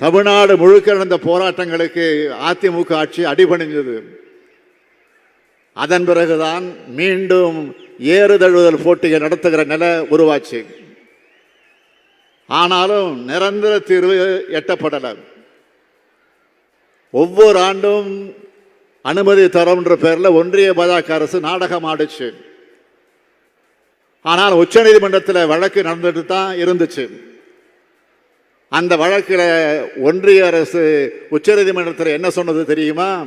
தமிழ்நாடு முழுக்க நடந்த போராட்டங்களுக்கு அதிமுக ஆட்சி அடிபணிஞ்சது அதன் பிறகுதான் மீண்டும் ஏறுதழுவுதல் போட்டிகள் நடத்துகிற நிலை உருவாச்சு. ஆனாலும் நிரந்தர தீர்வு எட்டப்படலை. ஒவ்வொரு ஆண்டும் அனுமதி தரோம்ன்ற பேரில் ஒன்றிய பாஜக அரசு நாடகம் ஆடுச்சு. ஆனால் உச்சநீதிமன்றத்தில் வழக்கு நடந்துட்டு தான் இருந்துச்சு. அந்த வழக்கில் ஒன்றிய அரசு உச்சநீதிமன்றத்தில் என்ன சொன்னது தெரியுமா?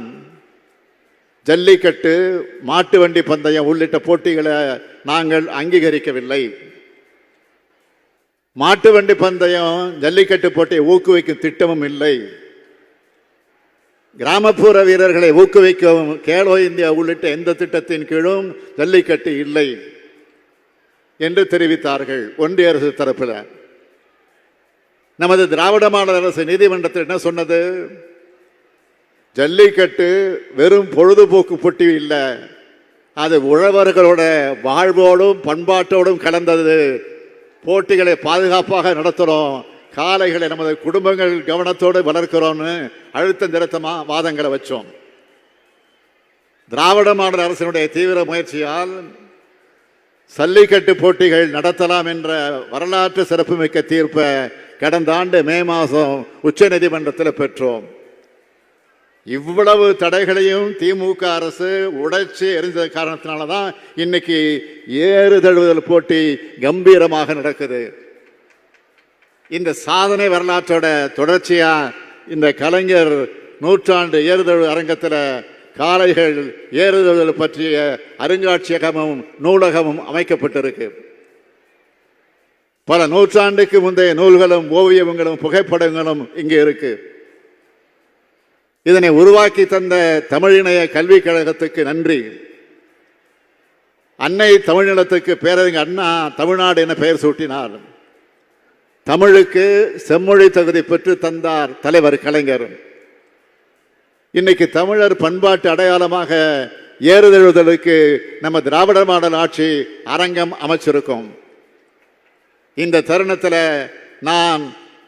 ஜல்லிக்கட்டு மாட்டு வண்டி பந்தயம் உள்ளிட்ட போட்டிகளை நாங்கள் அங்கீகரிக்கவில்லை. மாட்டு வண்டி பந்தயம் ஜல்லிக்கட்டு போட்டியை ஊக்குவிக்கும் திட்டமும் இல்லை. கிராமப்புற வீரர்களை ஊக்குவிக்கவும் கேலோ இந்தியா உள்ளிட்ட எந்த திட்டத்தின் கீழும் ஜல்லிக்கட்டு இல்லை என்று தெரிவித்தார்கள் ஒன்றிய அரசு தரப்பில். நமது திராவிட மாடல் அரசு நீதிமன்றத்தில் என்ன சொன்னது? ஜல்லிக்கட்டு வெறும் பொழுதுபோக்கு போட்டி இல்லை. அது உழவர்களோட வாழ்வோடும் பண்பாட்டோடும் கலந்தது. போட்டிகளை பாதுகாப்பாக நடத்துகிறோம் காளைகளை நமது குடும்பங்கள் கவனத்தோடு வளர்க்கிறோம்னு அழுத்தம் திருத்தமாக வாதங்களை வச்சோம். திராவிட மாடல் அரசினுடைய தீவிர முயற்சியால் சல்லிக்கட்டு போட்டிகள் நடத்தலாம் என்ற வரலாற்று சிறப்புமிக்க தீர்ப்பை கடந்த ஆண்டு மே மாதம் உச்சநீதிமன்றத்தில் பெற்றோம். இவ்வளவு தடைகளையும் திமுக அரசு உடைச்சு எரிந்த காரணத்தினால தான் இன்னைக்கு ஏறு தழுவுதல் போட்டி கம்பீரமாக நடக்குது. இந்த சாதனை வரலாற்றோட தொடர்ச்சியா இந்த கலைஞர் நூற்றாண்டு ஏறுதழு அரங்கத்தில் காளைகள் ஏறுதழுதல் பற்றிய அருங்காட்சியகமும் நூலகமும் அமைக்கப்பட்டிருக்கு. பல நூற்றாண்டுக்கு முந்தைய நூல்களும் ஓவியங்களும் புகைப்படங்களும் இங்கே இருக்கு. இதனை உருவாக்கி தந்த தமிழிணைய கல்விக் கழகத்துக்கு நன்றி. அன்னை தமிழ்நிலத்துக்கு பேரறிஞர் அண்ணா தமிழ்நாடு என பெயர் சூட்டினார். தமிழுக்கு செம்மொழி தகுதி பெற்று தந்தார் தலைவர் கலைஞர். இன்னைக்கு தமிழர் பண்பாட்டு அடையாளமாக ஏறுதழுதலுக்கு நம்ம திராவிட மாடல் ஆட்சி அரங்கம் அமைச்சிருக்கோம். இந்த தருணத்தில் நான்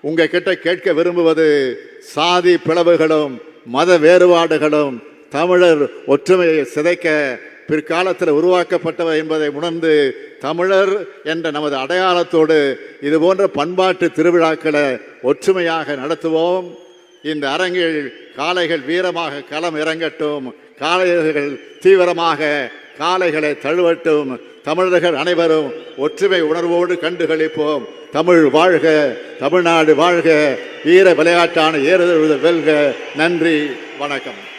உங்ககிட்ட கேட்க விரும்புவது சாதி பிளவுகளும் மத வேறுபாடுகளும் தமிழர் ஒற்றுமையை சிதைக்க பிற்காலத்தில் உருவாக்கப்பட்டவை என்பதை உணர்ந்து தமிழர் என்ற நமது அடையாளத்தோடு இது போன்ற பண்பாட்டு திருவிழாக்களை ஒற்றுமையாக நடத்துவோம். இந்த அரங்கில் காளைகள் வீரமாக களம் இறங்கட்டும் காளையர்கள் தீவிரமாக காளைகளை தழுவட்டும். தமிழர்கள் அனைவரும் ஒற்றுமை உணர்வோடு கண்டுகளிப்போம். தமிழ் வாழ்க தமிழ்நாடு வாழ்க. வீர விளையாட்டான ஏறுதல் வெல்க. நன்றி வணக்கம்.